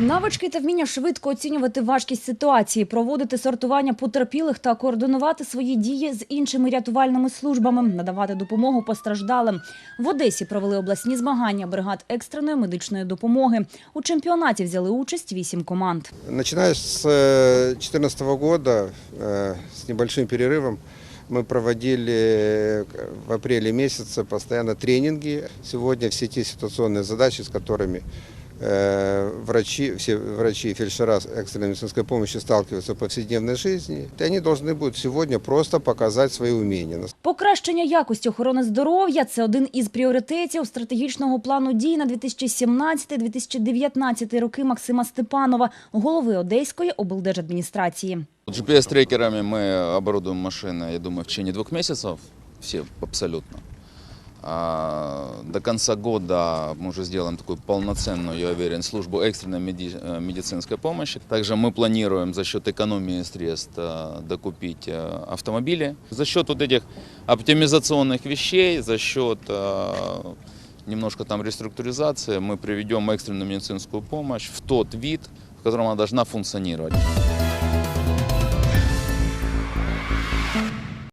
Навички та вміння швидко оцінювати важкість ситуації, проводити сортування потерпілих та координувати свої дії з іншими рятувальними службами, надавати допомогу постраждалим. В Одесі провели обласні змагання бригад екстреної медичної допомоги. У чемпіонаті взяли участь вісім команд. Начиная с 2014 года, э, с небольшим перерывом, мы проводили э, в апреле месяце постоянно тренинги. Сегодня все те ситуационные задачи, с которыми э, врачи, все врачи и фельдшера экстренной медицинской помощи сталкиваются в повседневной жизни, и они должны будут сегодня просто показать свои умения. Покращення якості охорони здоров'я це один із пріоритетів стратегічного плану дій на 2017-2019 роки Максима Степанова, голови Одеської облдержадміністрації. GPS-трекерами мы оборудуем машины, я думаю, в течение двух месяцев, все абсолютно. А до конца года мы уже сделаем такую полноценную, я уверен, службу экстренной меди- э, медицинской помощи. Также мы планируем за счет экономии средств э, докупить э, автомобили. За счет вот этих оптимизационных вещей, за счет э, немножко там реструктуризации мы приведем экстренную медицинскую помощь в тот вид, в котором она должна функционировать.